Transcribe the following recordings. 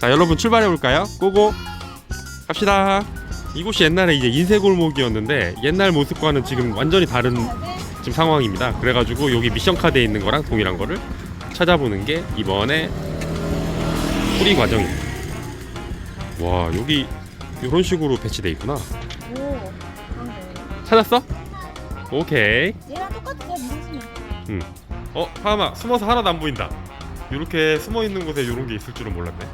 자 여러분 출발해 볼까요? 고고 갑시다 이곳이 옛날에 이제 인쇄 골목이었는데 옛날 모습과는 지금 완전히 다른 지금 상황입니다 그래가지고 여기 미션 카드에 있는 거랑 동일한 거를 찾아보는 게 이번에 뿌리 과정입니다 와 여기 이런 식으로 배치돼 있구나 오, 그런데. 찾았어? 오케이 얘랑 똑같아, 민준이. 어 하마 숨어서 하나도 안 보인다 이렇게 숨어 있는 곳에 이런 게 있을 줄은 몰랐네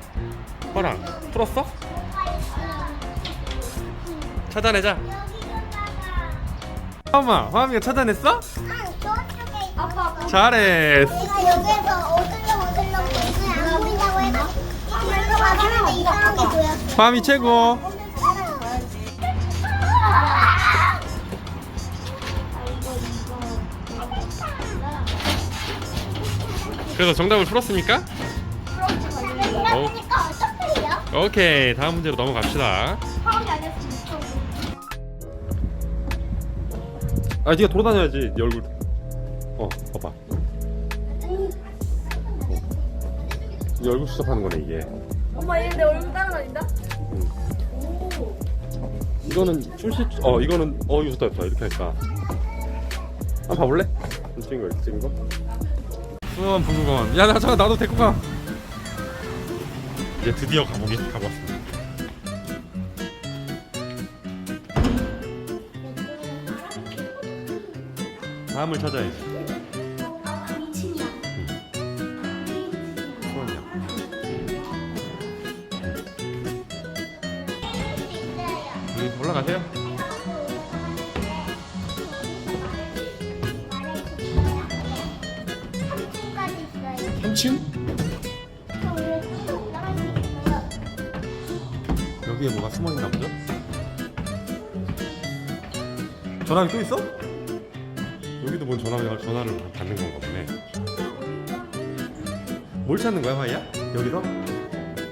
허랑 풀었어? 찾아내자 하마 하미가 찾아냈어? 잘했어 보였어. 하미 최고 그래서 정답을 풀었습니까? 어떻게 해요? 오케이 다음 문제로 넘어갑시다. 파울이 아니었으면 아 네가 돌아다녀야지 네 얼굴. 어 봐봐. 네 얼굴 수첩하는 거네 이게. 엄마, 얘내 얼굴 따라다닌다? 이거는 출시 어 이거는 어 이거 좋다 좋다. 이렇게 하니까. 한번 봐볼래? 찍은 거 이렇게 찍은 거 수원 부부관 야나 잠깐 나도 데리고 가. 이제 드디어 가보기 가봤습니다. 다음을 찾아야지. 수원이야 음, 올라가세요 있어요. 3층? 저 원래 또 올라갈 수 있어요. 여기에 뭐가 숨어있나 보죠? 전화기 또 있어? 여기도 뭔 전화가 전화를 받는 건가 보네. 뭘 찾는 거야, 화이야? 여기서?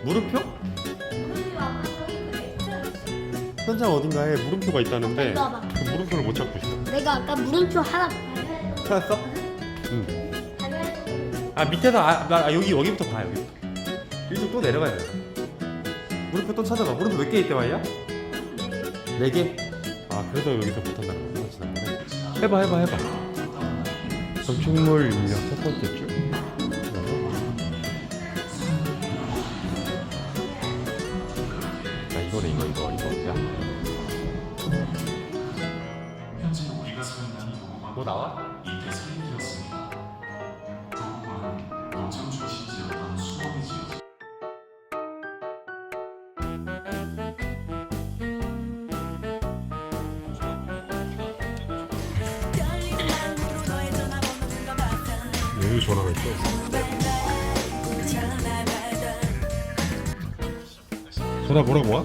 물음표? 현장 어딘가에 물음표가 있다는데. 그 물음표를 못 찾고 있어. 내가 아까 물음표 하나 찾았어? 응. 아 밑에서 아, 나- 아, 여기 여기부터 봐 여기부터. 여기서 또 내려가야 돼. 물음표 또 찾아봐. 물음표 몇 개 있대 화이야? 네 개? 아 그래서 여기서 못한다는 거구나 지난번에. 해봐 해봐 해봐. 건축물 입력 첫 번째 줄. 자 이거네 이거 이거 이거 야. 뭐 나와? 여기 전화가 있어. 전화 뭐라고 와?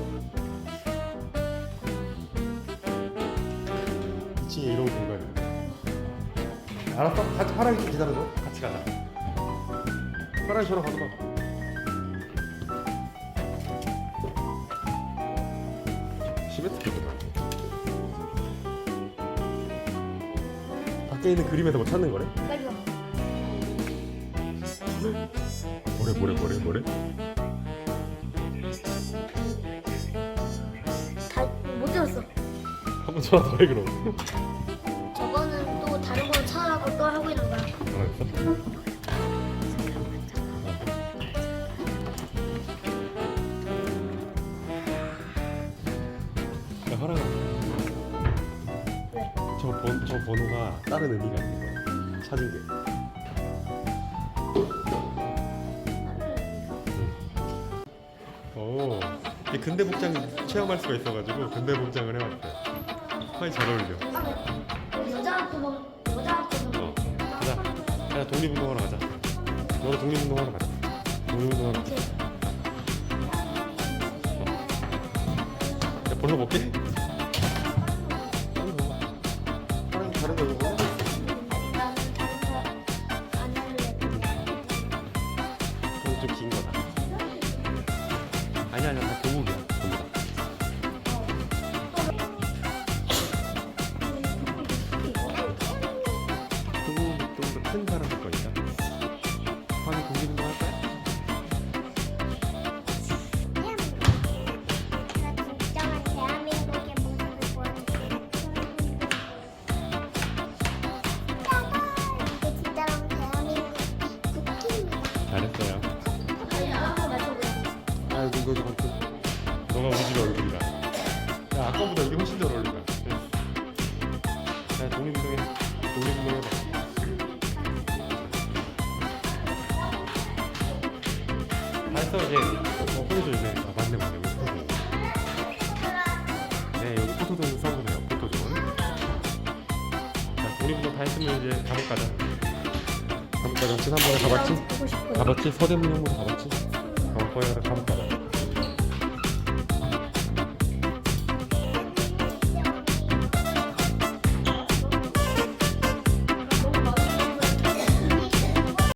2층에 이런 공간이 알았어? 같이 파랑이 좀 기다려줘 같이 가자 파랑이 전화 시메트리구나 밖에 있는 그림에서 뭐 찾는 거래? 빨리 와. 뭐래 뭐래 뭐래 뭐래? 다 못 들었어. 한번 전화 더해 그럼 저거는 또 다른 걸 찾아가고 또 하고 있는 거야. 알았어? 야 하랑아 왜? 저, 번, 저 번호가 다른 의미가 있는 거야 찾은 게 근대 복장 체험할 수가 있어가지고 근대 복장을 해봤대. 많이 잘 어울려. 여자 구멍, 여자 구멍. 어, 가자. 가자 독립운동하러 가자. 너도 독립운동하러 가자. 독립운동하러. 가자. 야, 벌써. 다른 다른 거 이거 있어요. 아 이거 이거 이거. 너가 우리 집 얼굴이다. 야 아까보다 이게 훨씬 더 어울린다. 야 네. 독립운동해. 독립운동 해봐. 발사 이제 어 포토존 이제 아 맞네 맞네 우리 포토존. 네 여기 포토존 써보네요 포토존. 자 독립운동 다 했으면 이제 감옥 가자. 감옥 가자. 지난번에 가봤지? 보고 싶어요. 가봤지? 서대문형으로 가봤지? 어, 거기 가자.